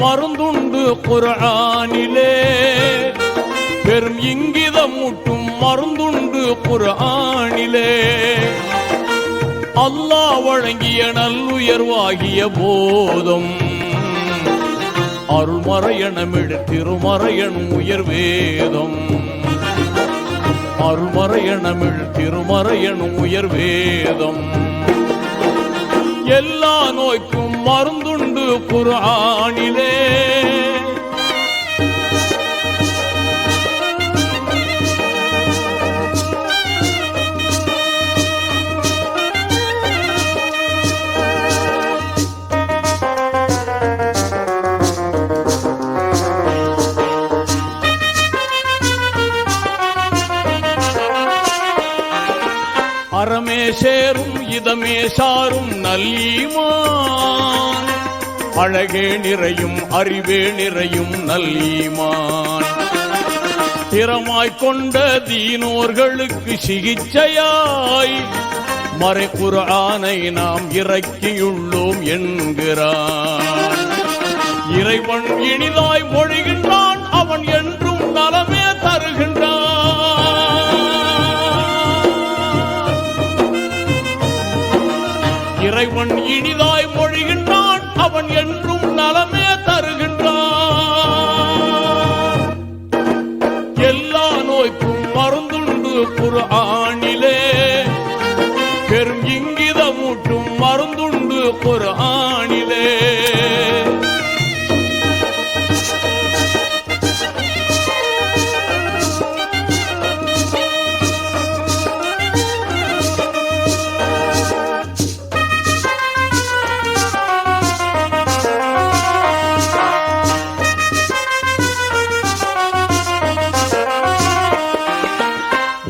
மருந்துண்டு குரானிலே பெரும் இங்கிதம் முட்டும் மருந்துண்டு குரானிலே அல்லாஹ் வழங்கிய நல்லுயர்வாகிய போதும். அருள்மறையணமிழ் திருமறையன் உயர் வேதம் அருள்மறையணமிழ் திருமறையன் உயர் வேதம் எல்லா நோய்க்கும் மருந்து குரானிலே. அறமே சேரும் இதமே சாரும் நல்லீமா அழகே நிறையும் அறிவே நிறையும் நல்லீமான். திறமாய் கொண்ட தீனோர்களுக்கு சிகிச்சையாய் மறை குர்ஆனை நாம் இறக்கியுள்ளோம் என்கிறான். இறைவன் இனிதாய் மொழிகின்றான். அவன் என்றும் நலமே தருகின்றான். எல்லா நோய்க்கும் மருந்துண்டு குரு ஆணிலே பெரும் இங்கிதமூட்டும் மருந்துண்டு குரு ஆணிலே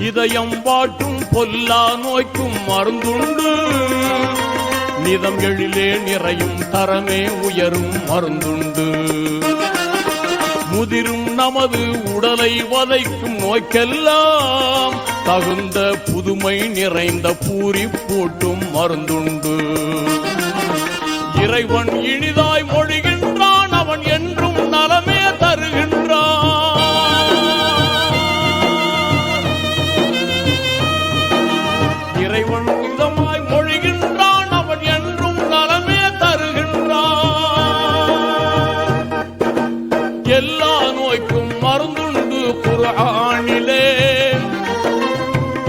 இதயம் வாட்டும் பொல்லா நோய்க்கும் மருந்துண்டு. நிதம் எழிலே நிறையும் தரமே உயரும் மருந்துண்டு. முதிரும் நமது உடலை வதைக்கும் நோய்க்கெல்லாம் தகுந்த புதுமை நிறைந்த பூரி பூட்டும் மருந்துண்டு. இறைவன் இனிதாய் மொழி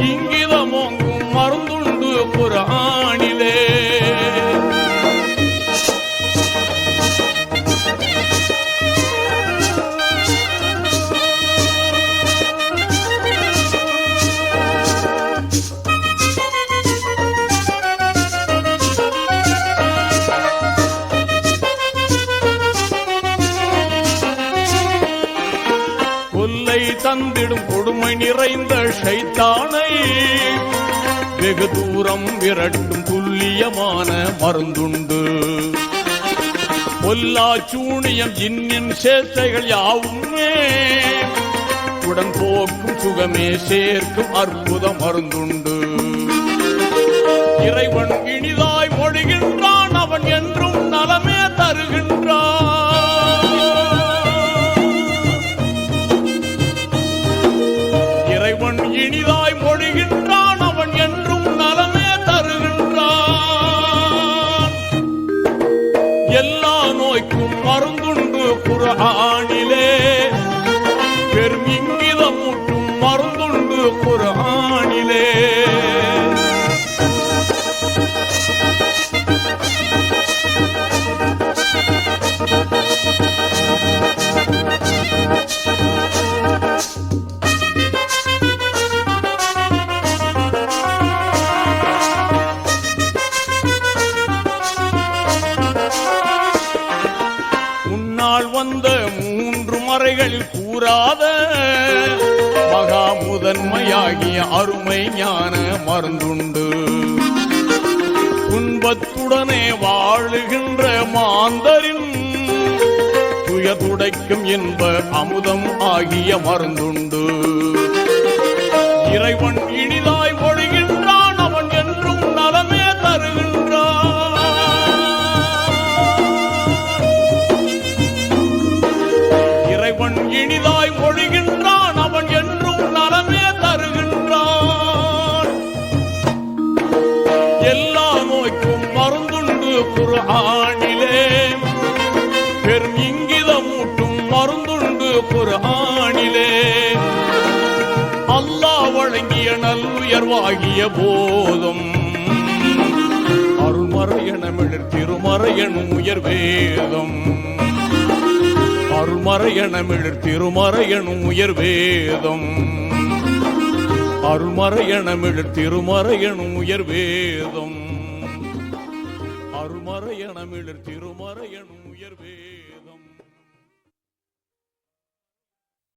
இங்கிதமோங்கும் மருந்துண்டு குர்ஆனிலே தந்திடும் கொடுமை நிறைந்த ஷைத்தானை. வெகு தூரம் விரட்டும் துல்லியமான மருந்துண்டு. பொல்லா சூனியம் இன்னின் சேத்தைகள் யாவுமே. உடன் போக்கும் சுகமே சேர்க்கும் அற்புத மருந்துண்டு. இறைவன் இனிதான் இறைவன் மறைகளில் கூறாத மகா முதன்மையாகிய அருமை ஞான மருந்துண்டு. துன்பத்துடனே வாழுகின்ற மாந்தரின் துய துடைக்கும் என்ப அமுதம் ஆகிய மருந்துண்டு. ஆணிலே பெரும் இங்கிதமூட்டும் மருந்துண்டு ஒரு ஆணிலே. அல்லாஹ் வழங்கிய நல்லுயர்வாகிய போதும். அருள்மறையனமிழர் திருமறையனும் உயர்வேதம் அருள்மறையனமிழர் திருமறையனும் உயர்வேதம் அருள்மறையனமிழர் திருமறையனும் உயர்வேதம் திருமறையணமிழர் திருமறையணும் உயர்வே.